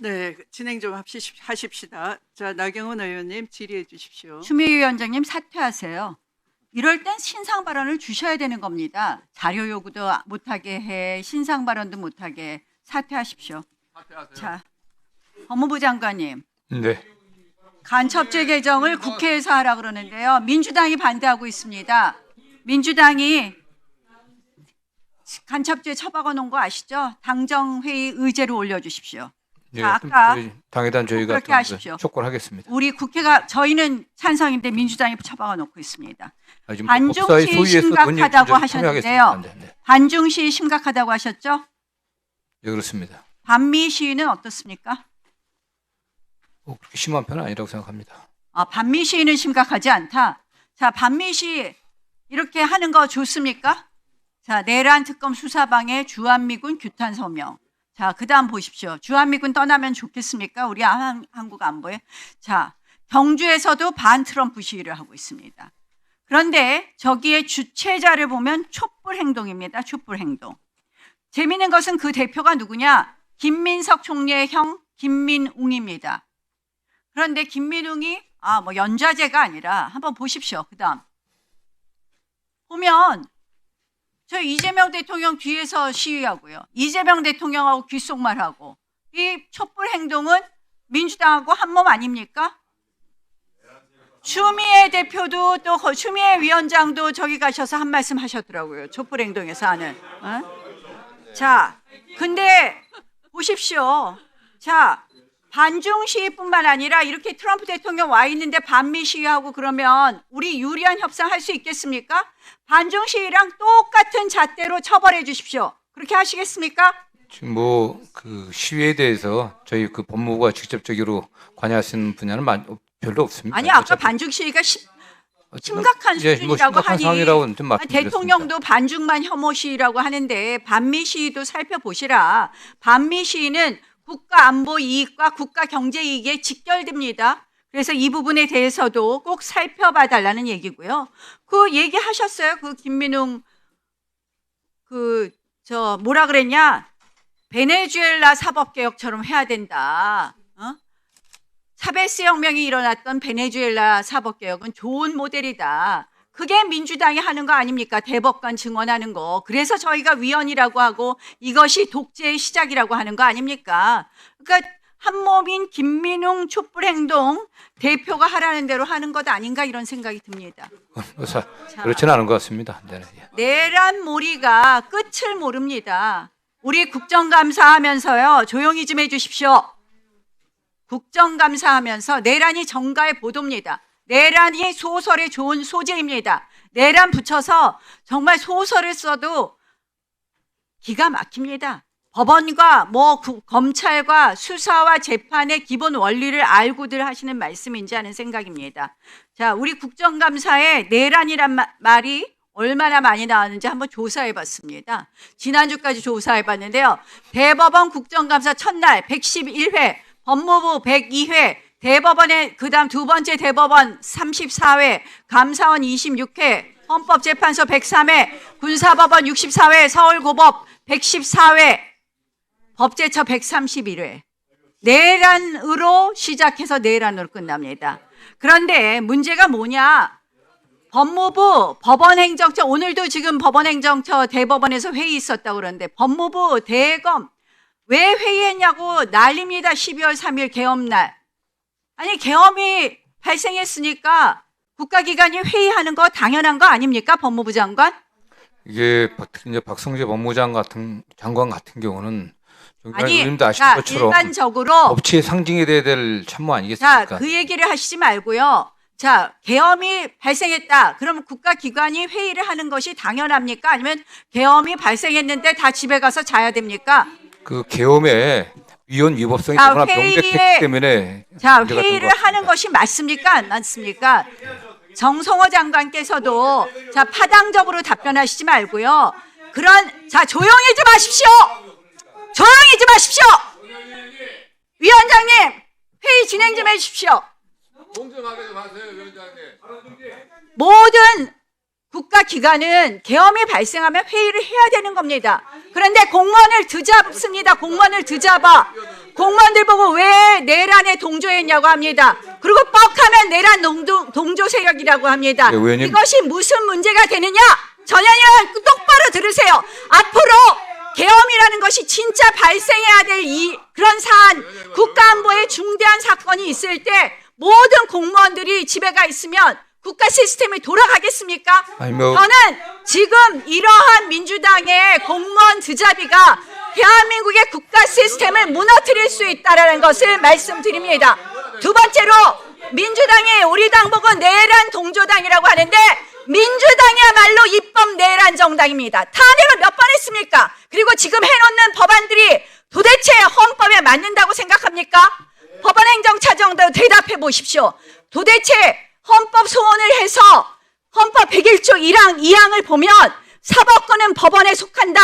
네, 진행 좀 합시- 하십시다. 자, 나경원 의원님 질의해 주십시오. 추미애 위원장님 사퇴하세요. 이럴 땐 신상 발언을 주셔야 되는 겁니다. 자료 요구도 못하게 해, 신상 발언도 못하게 해. 사퇴하십시오. 자, 법무부 장관님, 네. 간첩죄 개정을 국회에서 하라 그러는데요. 민주당이 반대하고 있습니다. 민주당이 간첩죄 처박아 놓은 거 아시죠? 당정회의 의제로 올려주십시오. 예, 자, 아까 당회단 저희가 그렇게 또 하십시오. 촉구하겠습니다. 우리 국회가 저희는 찬성인데 민주당이 처박아 놓고 있습니다. 아, 지금 반중시 소위에서 심각하다고 하셨는데요. 참여하겠습니다. 네, 네. 반중시 심각하다고 하셨죠? 예, 그렇습니다. 반미 시위는 어떻습니까? 뭐 그렇게 심한 편은 아니라고 생각합니다. 아, 반미 시위는 심각하지 않다. 자, 반미 시위 이렇게 하는 거 좋습니까? 자, 내란 특검 수사방해 주한미군 규탄 서명. 자, 그 다음 보십시오. 주한미군 떠나면 좋겠습니까? 우리 한, 한국 안보에. 자, 경주에서도 반 트럼프 시위를 하고 있습니다. 그런데 저기에 주최자를 보면 촛불 행동입니다. 촛불 행동. 재미있는 것은 그 대표가 누구냐? 김민석 총리의 형 김민웅입니다. 그런데 김민웅이 아 뭐 연좌제가 아니라 한번 보십시오. 그다음 보면 저 이재명 대통령 뒤에서 시위하고요. 이재명 대통령하고 귓속말하고 이 촛불 행동은 민주당하고 한 몸 아닙니까? 추미애 대표도 또 거- 추미애 위원장도 저기 가셔서 한 말씀 하셨더라고요. 촛불 행동에서 하는. 어? 자, 근데 보십시오. 자, 반중 시위뿐만 아니라 이렇게 트럼프 대통령 와 있는데 반미 시위하고 그러면 우리 유리한 협상 할 수 있겠습니까? 반중 시위랑 똑같은 잣대로 처벌해 주십시오. 그렇게 하시겠습니까? 지금 뭐 그 시위에 대해서 저희 그 법무부가 직접적으로 있는 분야는 많- 별로 없습니다. 아니 아까 반중 시위가 시- 어쨌든 심각한 예, 뭐 수준이라고 심각한 하니. 대통령도 반중만 혐오 시위라고 하는데 반미 시위도 살펴보시라. 반미 시위는 국가 안보 이익과 국가 경제 이익에 직결됩니다. 그래서 이 부분에 대해서도 꼭 살펴봐 달라는 얘기고요. 그 얘기 하셨어요. 그 김민웅 그 저 뭐라 그랬냐? 베네수엘라 사법 개혁처럼 해야 된다. 어? 차베스 혁명이 일어났던 베네수엘라 사법 개혁은 좋은 모델이다. 그게 민주당이 하는 거 아닙니까? 대법관 증언하는 거. 그래서 저희가 위헌이라고 하고 이것이 독재의 시작이라고 하는 거 아닙니까? 그러니까 한 몸인 김민웅 촛불 행동 대표가 하라는 대로 하는 것 아닌가 이런 생각이 듭니다. 뭐 사- 그렇지는 않은 것 같습니다. 네, 네. 내란 몰이가 끝을 모릅니다. 우리 국정감사 하면서요 조용히 좀 해주십시오. 국정감사 하면서 내란이 정가의 보도입니다. 내란이 소설의 좋은 소재입니다. 내란 붙여서 정말 소설을 써도 기가 막힙니다. 법원과 뭐 구- 검찰과 수사와 재판의 기본 원리를 알고들 하시는 말씀인지 하는 생각입니다. 자, 우리 국정감사에 내란이란 마- 말이 얼마나 많이 나왔는지 한번 조사해 봤습니다. 지난주까지 조사해 봤는데요. 대법원 국정감사 첫날 111회, 법무부 102회, 대법원의 그다음 두 번째 대법원 34회, 감사원 26회, 헌법재판소 103회, 군사법원 64회, 서울고법 114회, 법제처 131회. 내란으로 시작해서 내란으로 끝납니다. 그런데 문제가 뭐냐? 법무부, 법원행정처, 오늘도 지금 법원행정처 대법원에서 회의 있었다고 그러는데 법무부, 대검, 왜 회의했냐고 난립니다. 12월 3일 개엄날. 아니, 계엄이 발생했으니까 국가기관이 회의하는 거 당연한 거 아닙니까? 법무부 장관? 이게 박- 이제 박성재 법무장 같은 장관 같은 경우는 아니, 의원님도 아시는 자, 것처럼 일반적으로 법치의 상징이 돼야 될 참모 자, 아니겠습니까? 그 얘기를 하시지 말고요. 자, 계엄이 발생했다. 그럼 국가기관이 회의를 하는 것이 당연합니까? 아니면 계엄이 발생했는데 다 집에 가서 자야 됩니까? 그 계엄의 위헌 위법성이 자, 너무나 명백했기 때문에 자, 회의를. 하는 것이 맞습니까? 안 맞습니까? 정성호 장관께서도 자, 파당적으로 답변하시지 말고요. 그런 자, 조용히 좀 하십시오. 조용히 좀 하십시오. 위원장님, 회의 진행 좀 해 주십시오. 공정하게 좀 하세요, 위원장님. 모든 국가 기관은 계엄이 발생하면 회의를 해야 되는 겁니다. 그런데 공무원을 드잡습니다. 공무원을 드잡아. 공무원들 보고 왜 내란에 동조했냐고 합니다. 그리고 뻑하면 내란 동조, 동조 세력이라고 합니다. 네, 의원님. 이것이 무슨 문제가 되느냐? 전현현 똑바로 들으세요. 앞으로 계엄이라는 것이 진짜 발생해야 될 이, 그런 사안, 국가안보에 중대한 사건이 있을 때 모든 공무원들이 집에 가 있으면 국가 시스템이 돌아가겠습니까? 아니, 뭐- 저는 지금 이러한 민주당의 공무원 드자비가 대한민국의 국가 시스템을 무너뜨릴 수 있다는 것을 말씀드립니다. 두 번째로 민주당이 우리 당 보고 내란 동조당이라고 하는데 민주당이야말로 입법 내란 정당입니다. 탄핵을 몇 번 했습니까? 그리고 지금 해놓는 법안들이 도대체 헌법에 맞는다고 생각합니까? 법안행정차정도 대답해 보십시오. 도대체 헌법 소원을 해서 헌법 101조 1항 2항을 보면 사법권은 법원에 속한다.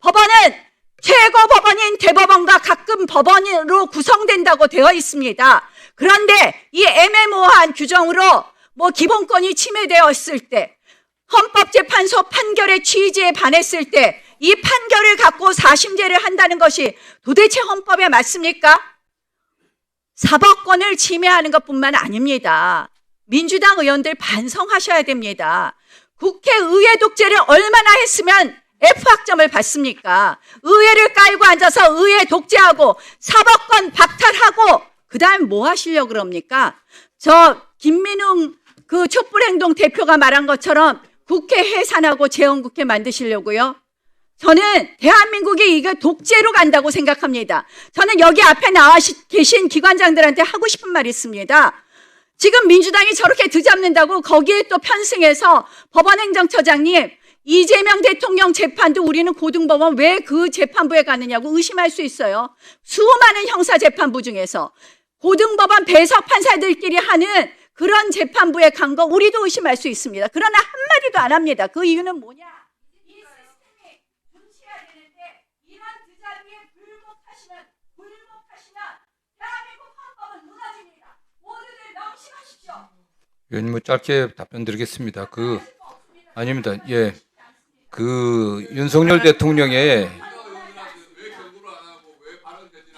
법원은 최고 법원인 대법원과 가끔 법원으로 구성된다고 되어 있습니다. 그런데 이 애매모호한 규정으로 뭐 기본권이 침해되었을 때 헌법재판소 판결의 취지에 반했을 때 이 판결을 갖고 사심제를 한다는 것이 도대체 헌법에 맞습니까? 사법권을 침해하는 것뿐만 아닙니다. 민주당 의원들 반성하셔야 됩니다. 국회의회 독재를 얼마나 했으면 F학점을 받습니까? 의회를 깔고 앉아서 의회 독재하고 사법권 박탈하고 그 다음 뭐 하시려고 그럽니까? 저 김민웅 그 촛불행동 대표가 말한 것처럼 국회 해산하고 재헌국회 만드시려고요? 저는 대한민국이 이거 독재로 간다고 생각합니다. 저는 여기 앞에 나와 시- 계신 기관장들한테 하고 싶은 말이 있습니다. 지금 민주당이 저렇게 드잡는다고 거기에 또 편승해서 법원행정처장님 이재명 대통령 재판도 우리는 고등법원 왜 그 재판부에 가느냐고 의심할 수 있어요. 수많은 형사재판부 중에서 고등법원 배석 판사들끼리 하는 그런 재판부에 간 거 우리도 의심할 수 있습니다. 그러나 한마디도 안 합니다. 그 이유는 뭐냐? 이 시스템이 존치해야 되는데 이런 드자비에 불복하시면 불복하시면 대한민국 헌법은 무너집니다. 의원님 뭐 짧게 답변 드리겠습니다. 그 아닙니다. 예. 그 윤석열 대통령의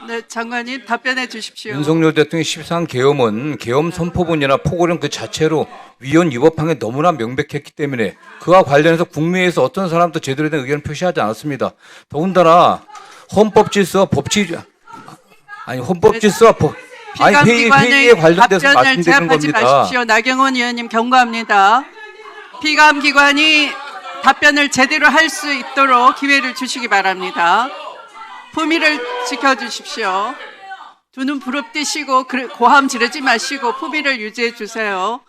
네, 장관님 답변해 주십시오. 윤석열 대통령의 13 계엄은 계엄 선포문이나 포고령 그 자체로 위헌 위법한 게 너무나 명백했기 때문에 그와 관련해서 국내에서 어떤 사람도 제대로 된 의견을 표시하지 않았습니다. 더군다나 헌법 질서와 법치 아니 헌법 질서와 법 피감기관의 관련돼서 답변을 제압하지. 마십시오. 나경원 의원님 경고합니다. 피감기관이 답변을 제대로 할 수 있도록 기회를 주시기 바랍니다. 품위를 지켜주십시오. 두 눈 부릅뜨시고 그- 고함 지르지 마시고 품위를 유지해 주세요.